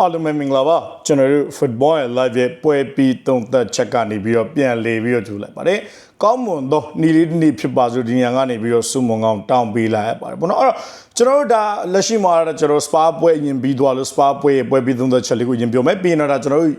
အားလုံးပဲမင်္ဂလာပါကျွန်တော်တို့ football ရဲ့ live ရဲ့ပွဲပြီးတုံသက်ချက်ကနေပြီးတော့ပြန်လေပြီးတော့ကြိုလိုက်ပါတယ်ကောင်းမွန်သောညီလေးတစ်နေ့ဖြစ်ပါစို့ဒီညကနေပြီးတော့စုမုံကောင်းတောင်းပေးလိုက်ရပါတယ်ပေါ့နော်အဲ့တော့ကျွန်တော်တို့ဒါလက်ရှိမှာတော့ကျွန်တော် spa ပွဲအရင်ပြီးသွားလို့ spa ပွဲရဲ့ပွဲပြီးတုံသက်ချက်လေးကိုရင်ပြောမယ်ပြီးရင်တော့ဒါကျွန်တော်တို့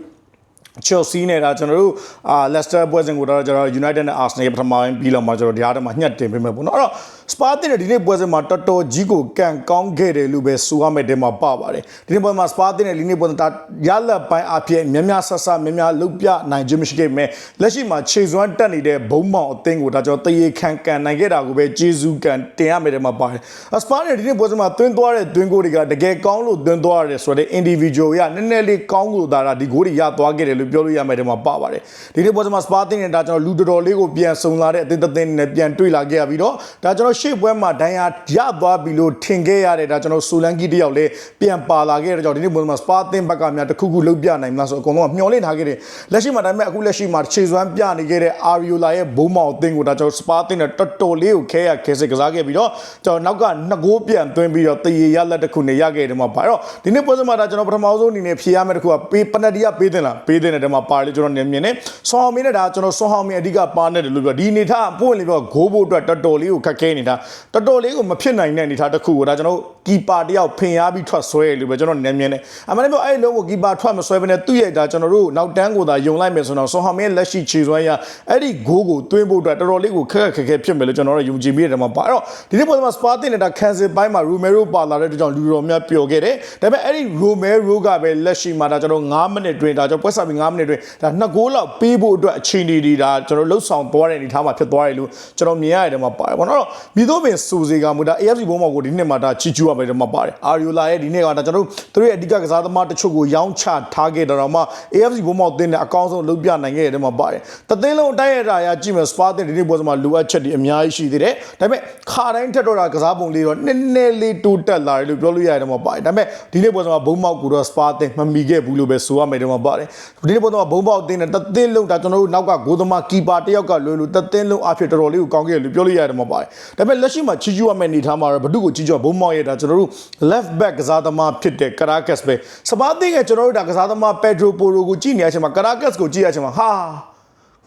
Chelsea နဲ့ဒါကျွန်တော်တို့အာ Leicester ပွဲစဉ်ကိုတော့ကျွန်တော် United နဲ့ Arsenal ရဲ့ပထမပိုင်းပြီးလောက်မှာကျွန်တော်ဒီအားတမှာညှက်တင်ပေးမယ်ပေါ့နော်အဲ့တော့ Spa တဲ့ဒီနေ့ပွဲစဉ်မှာတော်တော်ကြီးကိုကန်ကောင်းခဲ့တယ်လို့ပဲဆိုရမယ်တဲ့မှာပါပါတယ်ဒီနေ့ပွဲမှာ Spa တဲ့ဒီနေ့ပွဲစဉ်ဒါရလက်ပိုင်းအဖြစ်များများဆဆများများလုတ်ပြနိုင်ခြင်းမရှိခဲ့မယ်လက်ရှိမှာခြေစွမ်းတက်နေတဲ့ဘုံမောင်အသင်းကိုဒါကျွန်တော်တရေခံကန်နိုင်ခဲ့တာကိုပဲကျေးဇူးကန်တင်ရမယ်တဲ့မှာပါတယ် Spa တဲ့ဒီနေ့ပွဲစဉ်မှာတွင်းသွားတဲ့တွင်းကိုတွေကတကယ်ကောင်းလို့တွင်းသွားရတယ်ဆိုတဲ့ individual ရနည်းနည်းလေးကောင်းလို့ဒါဒီဂိုးတွေရသွားခဲ့တယ်လို့ပြောလို့ရမယ်တဲ့မှာပါပါတယ်ဒီနေ့ပွဲစဉ်မှာ Spa တင်နေတာကျွန်တော်လူတော်တော်လေးကိုပြန်ဆုံလာတဲ့အသင်းတစ်သင်းနဲ့ပြန်တွေ့လာခဲ့ရပြီးတော့ဒါကျွန်တော်ရှေ့ပွဲမှာဒိုင်ယာရသွားပြီလို့ထင်ခဲ့ရတဲ့ဒါကျွန်တော်ဆိုလန်ကီတယောက်လေးပြန်ပါလာခဲ့တဲ့ကြောင့်ဒီနေ့ပွဲစဉ်မှာ Spa တင်ဘက်ကများတစ်ခုခုလုတ်ပြနိုင်မလားဆိုအကုန်လုံးကမျှော်လင့်ထားခဲ့တယ်လက်ရှိမှာဒါပေမဲ့အခုလက်ရှိမှာခြေစွမ်းပြနေခဲ့တဲ့ Ariola ရဲ့ဘုံမောင်အသင်းကိုဒါကျွန်တော် Spa တင်နဲ့တော်တော်လေးကိုခဲရခဲစစ်ကစားခဲ့ပြီးတော့ကျွန်တော်နောက်ကနှစ်ဂိုးပြန်သွင်းပြီးတော့တရေရလက်တစ်ခုနဲ့ရခဲ့တယ်မှာပါအဲ့တော့ဒီနေ့ပွဲစဉ်မှာဒါကျွန်တော်ပထမဆုံးအနေနဲ့ဖြေရမယ့်တစ်ခုကပေးပနဒီကပေးတင်လားပေးတင်တဲ့တဲမှာပါလေကျွန်တော်မြင်မြင်နဲ့ဆွန်ဟောင်မင်းနဲ့ဒါကျွန်တော်ဆွန်ဟောင်မင်းအဓိကပါနေတယ်လို့ပြောဒီအနေထားပို့ရင်ပြောဂိုးဖို့အတွက်တော်တော်လေးကိုခက်ခဲနေတာတော်တော်လေးကိုမဖြစ်နိုင်တဲ့အနေထားတစ်ခုကိုဒါကျွန်တော်ကီပါတယောက်ဖင်ရပြီးထွက်ဆွဲရလို့ပဲကျွန်တော်မြင်မြင်နဲ့အမှန်တကယ်အဲ့လုံးကိုကီပါထွက်မဆွဲဘဲနဲ့သူ့ရဲ့ဒါကျွန်တော်တို့နောက်တန်းကိုသာယုံလိုက်မယ်ဆိုတော့ဆွန်ဟောင်မင်းလက်ရှိခြေစွမ်းရအဲ့ဒီဂိုးကိုသွင်းဖို့အတွက်တော်တော်လေးကိုခက်ခက်ခဲခဲဖြစ်မယ်လို့ကျွန်တော်တို့ယုံကြည်မိတယ်မှာပါအဲ့တော့ဒီနေ့ပုံစံမှာစပါတင်နေတာကန်ဆယ်ပိုင်းမှာရူမဲရိုပါလာတဲ့အတွက်ကြောင့်လူတော်များပျော်ခဲ့တယ်ဒါပေမဲ့အဲ့ဒီရူမဲရိုကပဲလက်ရှိမှာဒါကျွန်တော်9မိနစ်တွင်ဒါကျွန်တော်ပွဲစားပြီး9မိနစ်တွင်ဒါနှစ်ဂိုးလောက်ပေးဖို့အတွက်အချိန်ဒီဒါကျွန်တော်လှုပ်ဆောင်သွားတဲ့အနေထားမှာဖြစ်သွားတယ်လို့ကျွန်တော်မြင်ရတယ်မှာပါတယ်ဘောနော်မိသောပင်စူစီကမူဒါ AFC ဘုံမောက်ကိုဒီနှစ်မှာဒါချီကျူရမယ်မှာပါတယ်အာရီယိုလာရဲ့ဒီနေ့ကဒါကျွန်တော်တို့သူတို့ရဲ့အဓိကကစားသမားတချို့ကိုရောင်းချထားခဲ့တယ်တော့မှ AFC ဘုံမောက်တင်းတဲ့အကောင်းဆုံးလုပ်ပြနိုင်ခဲ့တယ်မှာပါတယ်တသိန်းလုံးအတိုက်ရတာရကြည့်မယ်စပါတင်ဒီနေ့ပွဲစမှာလိုအပ်ချက်တွေအများကြီးရှိသေးတယ်ဒါပေမဲ့ခါတိုင်းထက်တော့တာကစားပုံလေးတော့နည်းနည်းလေးတိုးတက်လာတယ်လို့ပြောလို့ရတယ်မှာပါတယ်ဒါပေမဲ့ဒီနေ့ပွဲစမှာဘုံမောက်ကိုတော့စပါတင်မမီခဲ့ဘူးလို့ပဲဆိုရမယ်တယ်မှာပါတယ်ဒီနေ့ပွဲစမှာဘုံမောက်တင်းတဲ့တသိန်းလုံးဒါကျွန်တော်တို့နောက်ကဂိုးသမားကီပါတယောက်ကလွယ်လို့တသိန်းလုံးအဖြစ်တော်တော်လေးကိုကောင်းခဲ့တယ်လို့ပြောလို့ရတယ်မှာပါတယ်ဒါပေမဲ့လက်ရှိမှာချီကျူရမယ့်အနေထားမှာတော့ဘဒုကိုချီကျူဘုံမောက်ရဲ့ဒါကျွန်တော်တို့ left back ကစားသမားဖြစ်တဲ့ Caracas ပဲစပါတင်ကကျွန်တော်တို့ဒါကစားသမား Pedro Porro ကိုကြည့်နေရချိန်မှာ Caracas ကိုကြည့်ရချိန်မှာဟာ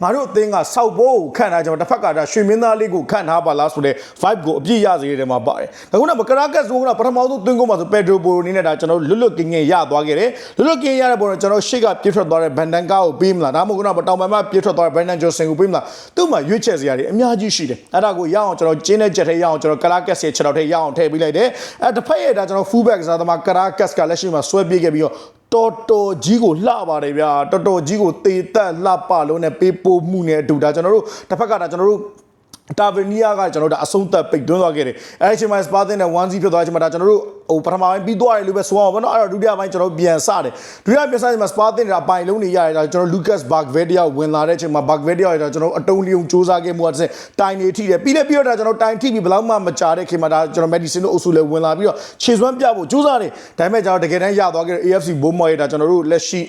ငါတို့အသင်းကစောက်ဘိုးကိုခန့်ထားကြမှာတစ်ဖက်ကဒါရွှေမင်းသားလေးကိုခန့်ထားပါလားဆိုတဲ့ vibe ကိုအပြည့်ရစေတယ်မှာပါတယ်ဒါကုန်းကကရာကတ်ဆိုကပထမဆုံးသွင်းကုန်မှာဆိုပက်ဒရိုပိုနေနဲ့ဒါကျွန်တော်လွတ်လွတ်ကင်းကင်းရသွားခဲ့တယ်လွတ်လွတ်ကင်းရတဲ့ပုံတော့ကျွန်တော်ရှေ့ကပြစ်ထွက်သွားတဲ့ဘန်ဒန်ကာကိုပေးမလားဒါမှမဟုတ်ကတော့တောင်ပံမှာပြစ်ထွက်သွားတဲ့ဘန်ဒန်ဂျိုဆန်ကိုပေးမလားသူ့မှာရွေးချယ်စရာတွေအများကြီးရှိတယ်အဲ့ဒါကိုရအောင်ကျွန်တော်ကျင်းတဲ့ချက်ထဲရအောင်ကျွန်တော်ကရာကတ်ရဲ့ချက်တော်ထဲရအောင်ထည့်ပေးလိုက်တယ်အဲ့တစ်ဖက်ရဲ့ဒါကျွန်တော် full back စားသမားကရာကတ်ကလက်ရှိမှာဆွဲပြေးခဲ့ပြီးတော့ တော်တော်ကြီးကိုလှပါတယ်ဗျာတော်တော်ကြီးကိုတေတက်လှပလုံးနဲ့ပေးပို့မှုနဲ့အတူဒါကျွန်တော်တို့တစ်ဖက်ကဒါကျွန်တော်တို့တာဗနီယာကကျွန်တော်တို့ဒါအဆုံးသက်ပိတ်သွင်းသွားခဲ့တယ်အဲဒီအချိန်မှာစပါတင်နဲ့1-0ဖြစ်သွားတဲ့အချိန်မှာဒါကျွန်တော်တို့ ဟိုပထမပိုင်းပြီးသွားတယ်လို့ပဲဆိုအောင်ဗောနော်အဲ့တော့ဒုတိယပိုင်းကျွန်တော်ပြန်စတယ်ဒုတိယပြန်စချိန်မှာစပါတင်တာပိုင်လုံးနေရတယ်ဒါကျွန်တော်လူကတ်ဘာဂ်ဗက်ဒီယာဝင်လာတဲ့အချိန်မှာဘာဂ်ဗက်ဒီယာရကျွန်တော်အတုံးလျုံစူးစမ်းခဲ့မှုအတစ်တိုင်နေထိတယ်ပြီးလည်းပြီးတော့ဒါကျွန်တော်တိုင်ထိပြီးဘယ်လောက်မှမကြတဲ့ခင်မှာဒါကျွန်တော်မက်ဒီဆင်တို့အုပ်စုလည်းဝင်လာပြီးတော့ခြေစွမ်းပြဖို့စူးစမ်းတယ်ဒါပေမဲ့ကျွန်တော်တကယ်တမ်းရသွားခဲ့တဲ့ AFC ဘိုးမော်ရဲ့ဒါကျွန်တော်တို့လက်ရှိ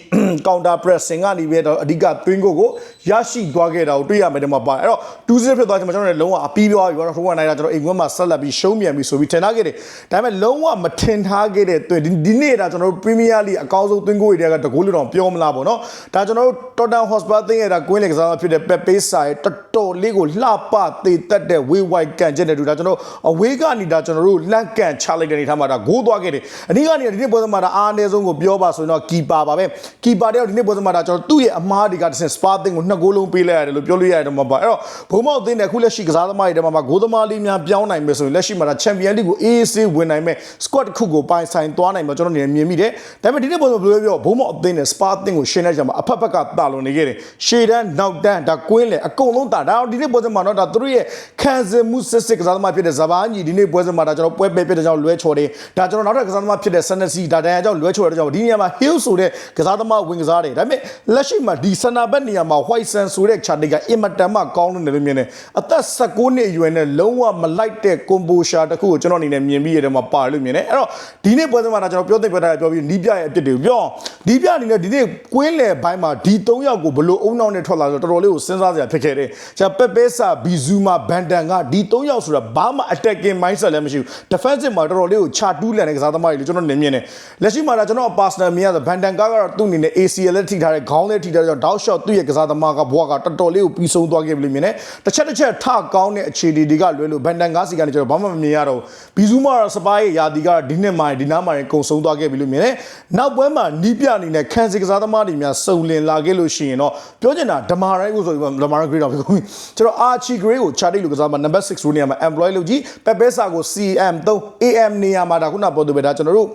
counter pressing ကနေပြီးတော့အဓိက twin goal ကိုရရှိသွားခဲ့တာကိုတွေ့ရမယ်တမပါအဲ့တော့2-0ဖြစ်သွားချိန်မှာကျွန်တော်တို့လည်းလုံးဝအပီးပြောပြီးတော့ထိုးဝင်နိုင်တာကျွန်တော်အိမ်ကွင်းမှာဆက်လက်ပြီးရှုံးမြန်ပြီးဆိုပြီးထင်ထားခဲ့တယ်ဒါပေမဲ့လုံးဝမထင်ထားခဲ့တဲ့တွင်ဒီနေ့ဒါကျွန်တော်တို့ Premier League အကောင်းဆုံး twin goal တွေကတကူးလို့တော့ပြောမလားပေါ့နော်ဒါကျွန်တော်တို့ Tottenham Hotspur သင်းရဲ့ဒါကွင်းလေကစားသမားဖြစ်တဲ့ Pepe Sa ရဲ့တော်တော်လေးကိုလှပသေးတက်တဲ့ way wide ကန်ချက်တဲ့တူဒါကျွန်တော်အဝေးကနေဒါကျွန်တော်တို့လန့်ကန်ချလိုက်တဲ့အနေထားမှာဒါဂိုးသွားခဲ့တယ်အနည်းကနေဒီနေ့ပွဲမှာဒါအားအနည်းဆုံးကိုပြောပါဆိုရင်တော့ keeper ပါပဲ keeper တယောက်ဒီနေ့ပွဲမှာဒါကျွန်တော်သူ့ရဲ့အမားတွေကတစ်ဆင့် spa သင်းကိုနှစ်ဂိုးလုံးပေးလိုက်ရတယ်လို့ပြောလို့ရတယ်မှာပါအဲ့တော့ဘုံမောက်သင်းတဲ့အခုလက်ရှိကစားသမားတွေထဲမှာဂိုးသမားလေးများပြောင်းနိုင်မယ်ဆိုရင်လက်ရှိမှာဒါ Champion League ကို AAC ဝင်နိုင်မဲ့ squad တစ်ခုကိုပိုင်ဆိုင်သွားနိုင်မှာကျွန်တော်နေမြင်မိတယ်ဒါပေမဲ့ဒီနေ့ပွဲမှာဘယ်လိုပြောဘုံမောက်အသင်းနဲ့ spa သင်းကိုရှင်းတဲ့ကြမှာအဖက်ဖက်ကတာလွန်နေခဲ့တယ်ရှေ့တန်းနောက်တန်းဒါကွင်းလေအကုန်လုံးတာဒါဒီနေ့ပွဲမှာတော့ဒါသူတို့ရဲ့ခံစားမှုစစ်စစ်ကစားသမားဖြစ်တဲ့ဇဘာညီဒီနေ့ပွဲမှာဒါကျွန်တော်ပွဲပဲဖြစ်တဲ့ကြောင့်လွဲချော်တယ်ဒါကျွန်တော်နောက်ထပ်ကစားသမားဖြစ်တဲ့ Sanesi ဒါတန်ရကြောင့်လွဲချော်တဲ့ကြောင့်ဒီနေရာမှာ Hill ဆိုတဲ့ကစားသမားဝင်ကစားတယ်ဒါပေမဲ့လက်ရှိမှာဒီစနာဘက်နေရာမှာ White Sun ဆိုတဲ့ chart ကအင်မတန်မှကောင်းလို့နေလို့မြင်တယ်အသက်16နှစ်အရွယ်နဲ့လုံးဝမလိုက်တဲ့ combo shot တစ်ခုကိုကျွန်တော်အနေနဲ့မြင်ပြီးရတယ်မှာပါလို့မြင်တယ်အဲ့တော့ဒီနေ့ပွဲစဉ်မှာဒါကျွန်တော်ပြောသိပြောထားတယ်ပြောပြီးနီးပြရဲ့အပြစ်တွေကိုပြောအောင်နီးပြအနေနဲ့ဒီနေ့ကွင်းလယ်ဘိုင်းမှာဒီ၃ယောက်ကိုဘလို့အုံနောက်နဲ့ထွက်လာဆိုတော့တော်တော်လေးကိုစဉ်းစားစရာဖြစ်ခဲ့တယ်ကျွန်တော်ပက်ပဲဆာဘီဇူမာဘန်တန်ကဒီ၃ယောက်ဆိုတာဘာမှ attacking mindset လည်းမရှိဘူး defensive မှာတော်တော်လေးကိုခြာတူးလန်တဲ့ကစားသမားတွေလို့ကျွန်တော်နေမြင်တယ်လက်ရှိမှာဒါကျွန်တော် personal မြင်ရတာဘန်တန်ကကတော့သူ့အနေနဲ့ ACL လည်းထိထားတယ်ခေါင်းလည်းထိထားတယ်ကြောင့် down shot သူ့ရဲ့ကစားသမားကဘွားကတော်တော်လေးကိုပြီးဆုံးသွားခဲ့ပြီလို့မြင်တယ်တစ်ချက်တစ်ချက်ထကောင်းတဲ့အခြေအနေတွေကလွယ်လို့ဘန်တန်ကားစီကနေကျွန်တော်ဘာမှမမြင်ရတော့ဘီဇူမာကတော့စပါးရဲ့ယာတီကဒီနှစ်မှာဒီနားမှာကုံဆုံးသွားခဲ့ပြီလို့မြင်တယ်နောက်ပွဲမှာနီးပြအနေနဲ့ခန်းစီကစားသမားတွေများစုံလင်လာခဲ့လို့ရှိရင်တော့ပြောချင်တာဒမာရိုင်းကိုဆိုပြီးဒမာရိုင်း grade တော့ဖြစ်ကုန်ပြီကျွန်တော်အာချီ grade ကို charting လို့ကစားမှာ number 6 rule နေရာမှာ employ လုပ်ကြည့်ပက်ပဲစာကို CM 3 AM နေရာမှာဒါခုနပေါ်သူပဲဒါကျွန်တော်တို့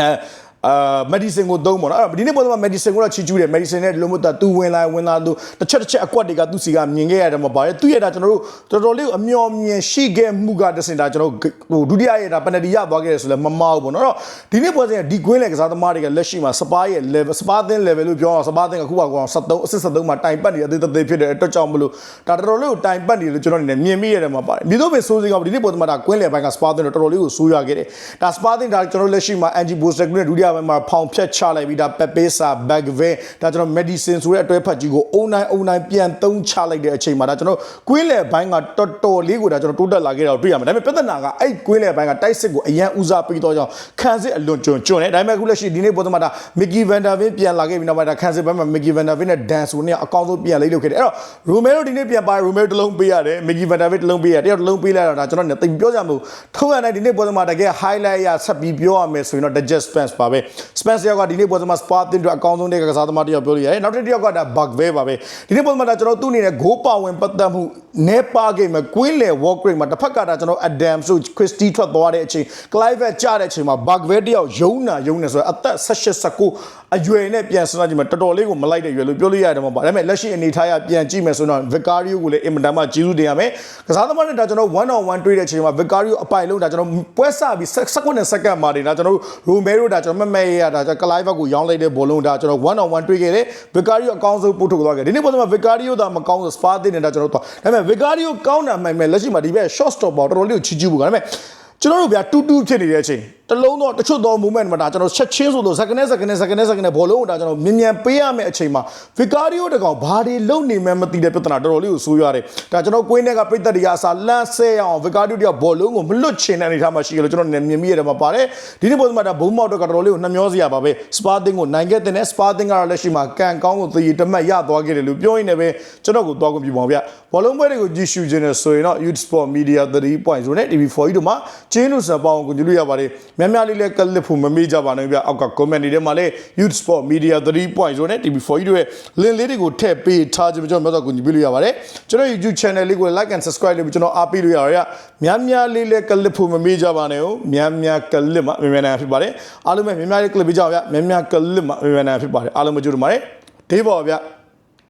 အဲ အာ medicine ကိုသုံးပေါ့နော်အဲ့တော့ဒီနေ့ပေါ်တော့ medicine ကိုတော့ချီကျူးတယ် medicine နဲ့လုံးမတာသူဝင်လာဝင်လာသူတစ်ချက်တစ်ချက်အကွက်တွေကသူ့စီကမြင်ခဲ့ရတယ်မှာပါတယ်သူရဲ့ဒါကျွန်တော်တို့တော်တော်လေးကိုအမျော်မြင်ရှိခဲ့မှုကတစင်ဒါကျွန်တော်ဟိုဒုတိယရဲ့ဒါ penalty ရသွားခဲ့တယ်ဆိုလည်းမမောက်ဘူးပေါ့နော်အဲ့တော့ဒီနေ့ပေါ်စဉ်ဒီကွင်းလေကစားသမားတွေကလက်ရှိမှာစပါးရဲ့ level စပါးသင်း level လို့ပြောအောင်စပါးသင်းကခုကကောင်73အဆစ်73မှာတိုင်ပတ်နေတဲ့အသေးသေးဖြစ်တဲ့အတွက်ကြောင့်မလို့ဒါတော်တော်လေးကိုတိုင်ပတ်နေလို့ကျွန်တော်အနေနဲ့မြင်မိရတယ်မှာပါတယ်မြေတို့ပဲစိုးစိကောဒီနေ့ပေါ်မှာဒါကွင်းလေဘိုင်းကစပါးသင်းတော့တော်တော်လေးကိုဆိုးရခဲ့တယ်ဒါစပါးသင်းဒါကျွန်တော်လက်ရှိမှာ NG booster ကနဲ့ဒုတိယယာပိုင်းမှာဖောင်ဖြတ်ချလိုက်ပြီးဒါပက်ပေးစာဘက်ဗင်းဒါကျွန်တော် medicine ဆိုတဲ့အတွဲဖက်ကြီးကိုအုံနိုင်အုံနိုင်ပြန်သုံးချလိုက်တဲ့အချိန်မှာဒါကျွန်တော်ကွင်းလယ်ပိုင်းကတော်တော်လေးကိုဒါကျွန်တော်တိုးတက်လာခဲ့တာကိုတွေ့ရမှာဒါပေမဲ့ပြဿနာကအဲ့ကွင်းလယ်ပိုင်းကတိုက်စစ်ကိုအရန်ဦးစားပေးတော့ကြောင်းခံစစ်အလွန်ကျွံကျွံနေဒါပေမဲ့အခုလက်ရှိဒီနေ့ပေါ်သမားဒါ Mickey Van Der Ven ပြန်လာခဲ့ပြီးနောက်ပိုင်းဒါခံစစ်ဘက်မှာ Mickey Van Der Ven နဲ့ Dan ဆိုနဲ့အကောင်းဆုံးပြန်လေးလုပ်ခဲ့တယ်အဲ့တော့ Romero ဒီနေ့ပြန်ပါ Romero တစ်လုံးပေးရတယ် Mickey Van Der Ven တစ်လုံးပေးရတယ်တယောက်တစ်လုံးပေးလိုက်တော့ဒါကျွန်တော်လည်းသိပြောကြမလို့ထုတ်ရတဲ့ဒီနေ့ပေါ်သမားတကယ် highlight ရဆက်ပြီးပြောရမယ်ဆိုရင်တော့ digest fans ပါပဲ Spence ရောက်ကဒီနေ့ပေါ်မှာ Spa တင်တော့အကောင်းဆုံးတဲ့ကစားသမားတစ်ယောက်ပြောလို့ရတယ်နောက်တစ်တစ်ယောက်ကဒါ Bugwell ပါပဲဒီနေ့ပေါ်မှာဒါကျွန်တော်သူ့အနေနဲ့ goal ပါဝင်ပတ်သက်မှုနဲပါခဲ့မှာကွင်းလေ walk rate မှာတစ်ဖက်ကဒါကျွန်တော် Adam ဆို Christie ထွက်သွားတဲ့အချိန် Clive ကြတဲ့အချိန်မှာ Bugwell တယောက်ယုံနာယုံနေဆိုတော့အသက်18 19အရွယ်နဲ့ပြန်စဉ်းစားကြည့်မှာတော်တော်လေးကိုမလိုက်တဲ့ရွယ်လို့ပြောလို့ရတယ်မှာပါဒါပေမဲ့လက်ရှိအနေထားရပြန်ကြည့်မယ်ဆိုတော့ Vicario ကိုလည်းအင်မတန်မှကျေးဇူးတင်ရမယ်ကစားသမားနဲ့ဒါကျွန်တော်1 on 1တွေ့တဲ့အချိန်မှာ Vicario အပိုင်လုံးဒါကျွန်တော်ပွဲစပြီး16စက္ကန့်မှာနေဒါကျွန်တော် Romero ဒါကျွန်တော်မမဲရဒါကျွန်တော် Clive ကိုရောင်းလိုက်တဲ့ဘောလုံးဒါကျွန်တော်1 on 1တွေ့ခဲ့တယ် Vicario အကောင်းဆုံးပို့ထုတ်သွားခဲ့ဒီနေ့ပုံစံမှာ Vicario ဒါမကောင်းဆို Spa တင်နေတာကျွန်တော်တော့ဒါပေမဲ့ Vicario ကောင်းတာမှန်မယ်လက်ရှိမှာဒီဘက် short stop ပေါ့တော်တော်လေးကိုချီးကျူးဖို့ဒါပေမဲ့ကျွန်တော်တို့ဗျာတူတူဖြစ်နေတဲ့အချိန် တလုံးတော့တချို့သော moment မှာဒါကျွန်တော်ချက်ချင်းဆိုလို့စက္ကနဲ့စက္ကနဲ့စက္ကနဲ့စက္ကနဲ့ဘောလုံးကိုဒါကျွန်တော်မြင်မြန်ပေးရမယ့်အချိန်မှာ Vicario တကောင်ဘာတွေလုံနေမှန်းမသိတဲ့ပြဿနာတော်တော်လေးကိုဆိုးရတယ်ဒါကျွန်တော်ကွင်းထဲကပြိတ္တတွေကအစားလန့်ဆဲအောင် Vicario တယောက်ဘောလုံးကိုမလွတ်ချင်တဲ့အနေအထားမှာရှိကြလို့ကျွန်တော်မြင်မိရတယ်မှာပါတယ်ဒီနေ့ပုံစံမှာဒါဘုံမောက်တော့ကတော်တော်လေးကိုနှမျောစရာပါပဲ Sparting ကိုနိုင်ခဲ့တဲ့ Sparting ကတော့လက်ရှိမှာကန်ကောင်းကိုသေရတမတ်ရသွားခဲ့တယ်လို့ပြောရင်းနဲ့ပဲကျွန်တော်ကိုသွားခွင့်ပြုပါအောင်ဗျဘောလုံးပွဲတွေကိုကြည့်ရှုခြင်းနဲ့ဆိုရင်တော့ Youth Sport Media 3.0နဲ့ TV4 တို့မှာကျင်းလို့စပောင်းကိုကြည့်လို့ရပါတယ်များများလေးလည်းကလစ်ဖို့မမေ့ကြပါနဲ့ဗျအောက်က comment တွေထဲမှာလည်း Youth Sport Media 3.0နဲ့ TV4 တို့ရဲ့ link လေးတွေကိုထည့်ပေးထားခြင်းကျွန်တော်မျိုးတော့ကိုကြည့်လို့ရပါတယ်ကျွန်တော် YouTube channel လေးကို like and subscribe လုပ်ပြီးကျွန်တော်အားပေးလို့ရပါတယ်များများလေးလည်းကလစ်ဖို့မမေ့ကြပါနဲ့ဟုတ်များများကလစ်မှာမြန်မြန်နိုင်ဖြစ်ပါတယ်အားလုံးပဲများများလေးကလစ်ပေးကြပါဗျများများကလစ်မှာမြန်မြန်နိုင်ဖြစ်ပါတယ်အားလုံးမကြိုးတူပါတယ်ဒေးပါဗျ